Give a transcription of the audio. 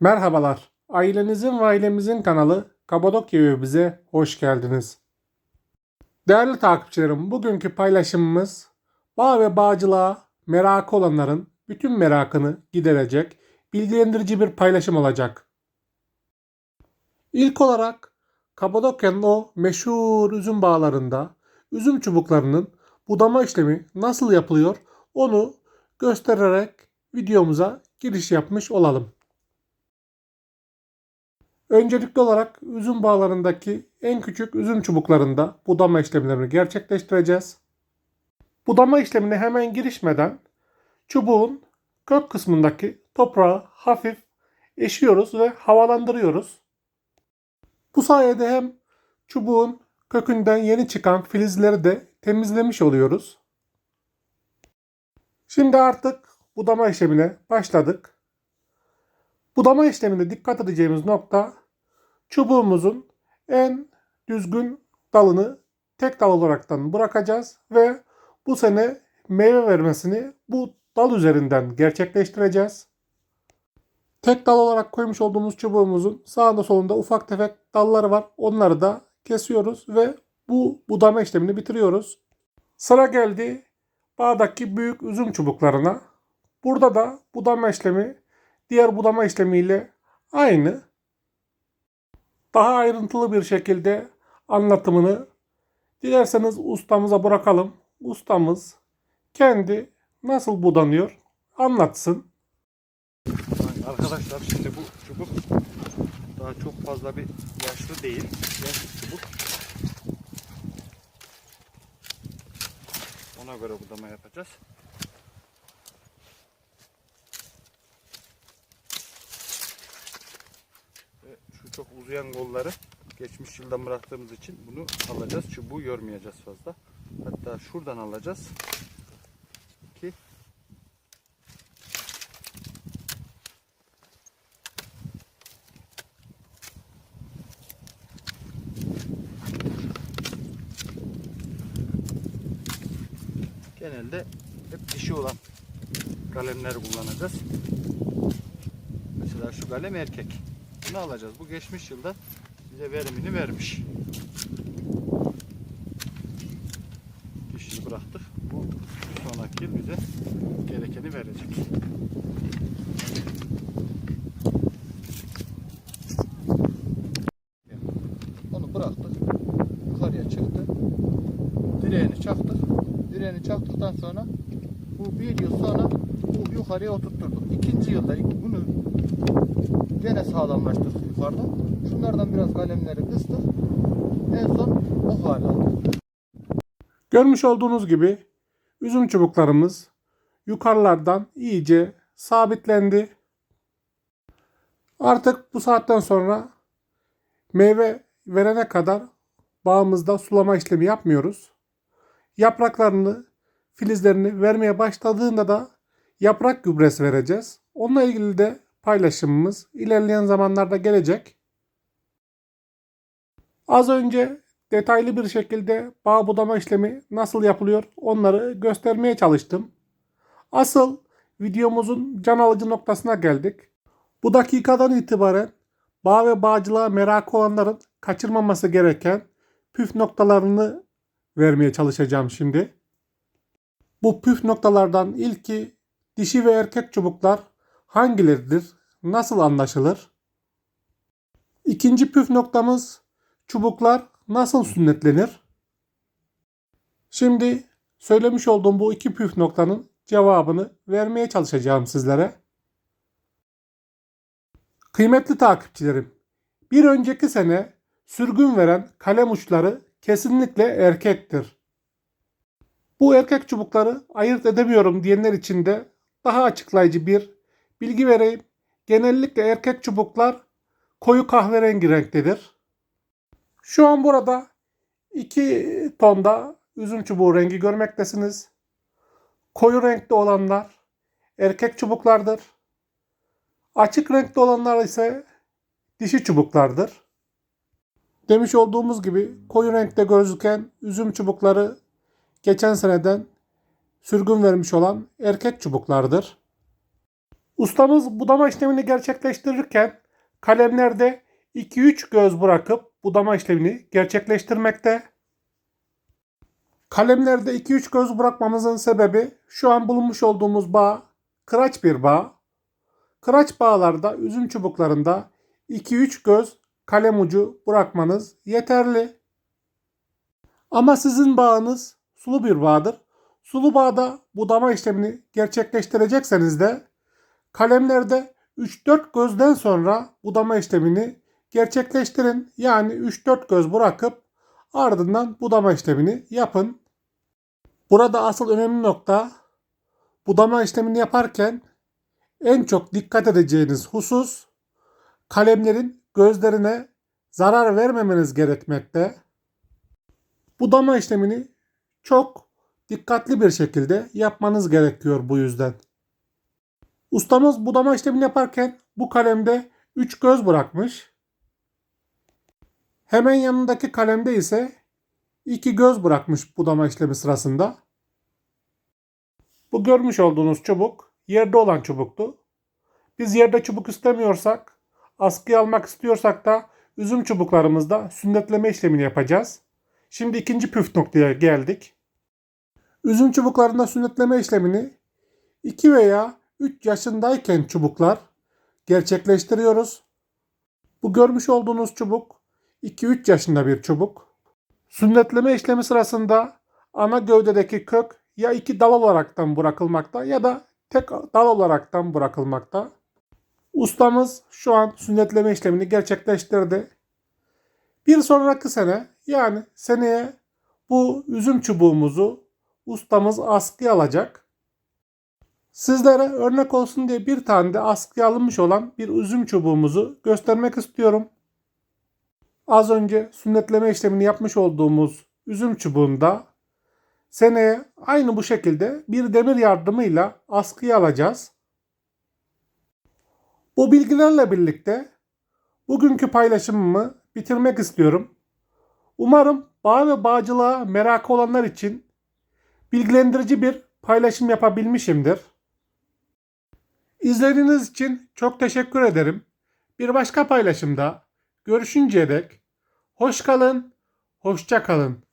Merhabalar. Ailenizin ve ailemizin kanalı Kapadokya Evimize hoş geldiniz. Değerli takipçilerim, bugünkü paylaşımımız bağ ve bağcılığa merakı olanların bütün merakını giderecek bilgilendirici bir paylaşım olacak. İlk olarak Kapadokya'nın o meşhur üzüm bağlarında üzüm çubuklarının budama işlemi nasıl yapılıyor onu göstererek videomuza giriş yapmış olalım. Öncelikli olarak üzüm bağlarındaki en küçük üzüm çubuklarında budama işlemlerini gerçekleştireceğiz. Budama işlemine hemen girişmeden çubuğun kök kısmındaki toprağı hafif eşiyoruz ve havalandırıyoruz. Bu sayede hem çubuğun kökünden yeni çıkan filizleri de temizlemiş oluyoruz. Şimdi artık budama işlemine başladık. Budama işleminde dikkat edeceğimiz nokta çubuğumuzun en düzgün dalını tek dal olaraktan bırakacağız ve bu sene meyve vermesini bu dal üzerinden gerçekleştireceğiz. Tek dal olarak koymuş olduğumuz çubuğumuzun sağında solunda ufak tefek dalları var. Onları da kesiyoruz ve bu budama işlemini bitiriyoruz. Sıra geldi bağdaki büyük üzüm çubuklarına. Burada da budama işlemi diğer budama işlemiyle aynı. Daha ayrıntılı bir şekilde anlatımını dilerseniz ustamıza bırakalım. Ustamız kendi nasıl budanıyor anlatsın. Arkadaşlar şimdi bu çubuk daha çok fazla bir yaşlı değil. Genç çubuk. Ona göre budama yapacağız. Ve şu çok uzayan kolları geçmiş yıldan bıraktığımız için bunu alacağız. Çubuğu yormayacağız fazla. Hatta şuradan alacağız. Ki genelde hep dişi olan kalemleri kullanacağız. Mesela şu kalem erkek. Bunu alacağız. Bu geçmiş yılda bize verimini vermiş. Dişiyi bıraktık. Bu sonraki yıl bize gerekeni verecek. Onu bıraktık. Yukarıya çıktı. Direğini çaktık. Direğini çaktıktan sonra bu bir yıl sonra bu yukarıya oturtturduk. İkinci yılda bunu gene sağlamlaştırdık yukarıda. Şunlardan biraz kalemleri kıstık. En son o hale aldık. Görmüş olduğunuz gibi üzüm çubuklarımız yukarılardan iyice sabitlendi. Artık bu saatten sonra meyve verene kadar bağımızda sulama işlemi yapmıyoruz. Yapraklarını, filizlerini vermeye başladığında da yaprak gübresi vereceğiz. Onunla ilgili de paylaşımımız ilerleyen zamanlarda gelecek. Az önce detaylı bir şekilde bağ budama işlemi nasıl yapılıyor onları göstermeye çalıştım. Asıl videomuzun can alıcı noktasına geldik. Bu dakikadan itibaren bağ ve bağcılığa merakı olanların kaçırmaması gereken püf noktalarını vermeye çalışacağım şimdi. Bu püf noktalardan ilki dişi ve erkek çubuklar hangileridir? Nasıl anlaşılır? İkinci püf noktamız çubuklar nasıl sünnetlenir? Şimdi söylemiş olduğum bu iki püf noktanın cevabını vermeye çalışacağım sizlere. Kıymetli takipçilerim, bir önceki sene sürgün veren kalem uçları kesinlikle erkektir. Bu erkek çubukları ayırt edemiyorum diyenler için de daha açıklayıcı bir bilgi vereyim. Genellikle erkek çubuklar koyu kahverengi renktedir. Şu an burada iki tonda üzüm çubuğu rengi görmektesiniz. Koyu renkli olanlar erkek çubuklardır. Açık renkli olanlar ise dişi çubuklardır. Demiş olduğumuz gibi koyu renkte gözüken üzüm çubukları geçen seneden sürgün vermiş olan erkek çubuklardır. Ustamız budama işlemini gerçekleştirirken kalemlerde 2-3 göz bırakıp budama işlemini gerçekleştirmekte. Kalemlerde 2-3 göz bırakmamızın sebebi şu an bulunmuş olduğumuz bağ kıraç bir bağ. Kıraç bağlarda üzüm çubuklarında 2-3 göz kalem ucu bırakmanız yeterli. Ama sizin bağınız sulu bir bağdır. Sulu bağda budama işlemini gerçekleştirecekseniz de kalemlerde 3-4 gözden sonra budama işlemini gerçekleştirin. Yani 3-4 göz bırakıp ardından budama işlemini yapın. Burada asıl önemli nokta budama işlemini yaparken en çok dikkat edeceğiniz husus kalemlerin gözlerine zarar vermemeniz gerekmekte. Budama işlemini çok dikkatli bir şekilde yapmanız gerekiyor bu yüzden. Ustamız budama işlemini yaparken bu kalemde 3 göz bırakmış. Hemen yanındaki kalemde ise 2 göz bırakmış budama işlemi sırasında. Bu görmüş olduğunuz çubuk yerde olan çubuktu. Biz yerde çubuk istemiyorsak, askıya almak istiyorsak da üzüm çubuklarımızda sünnetleme işlemini yapacağız. Şimdi ikinci püf noktaya geldik. Üzüm çubuklarında sünnetleme işlemini 2 veya 3 yaşındayken çubuklar gerçekleştiriyoruz. Bu görmüş olduğunuz çubuk 2-3 yaşında bir çubuk. Sünnetleme işlemi sırasında ana gövdedeki kök ya iki dal olaraktan bırakılmakta ya da tek dal olaraktan bırakılmakta. Ustamız şu an sünnetleme işlemini gerçekleştirdi. Bir sonraki sene yani seneye bu üzüm çubuğumuzu ustamız askıya alacak. Sizlere örnek olsun diye bir tane de askıya alınmış olan bir üzüm çubuğumuzu göstermek istiyorum. Az önce sünnetleme işlemini yapmış olduğumuz üzüm çubuğunda seneye aynı bu şekilde bir demir yardımıyla askıya alacağız. Bu bilgilerle birlikte bugünkü paylaşımımı bitirmek istiyorum. Umarım bağ ve bağcılığa merakı olanlar için bilgilendirici bir paylaşım yapabilmişimdir. İzlediğiniz için çok teşekkür ederim. Bir başka paylaşımda görüşünceye dek hoş kalın, hoşça kalın.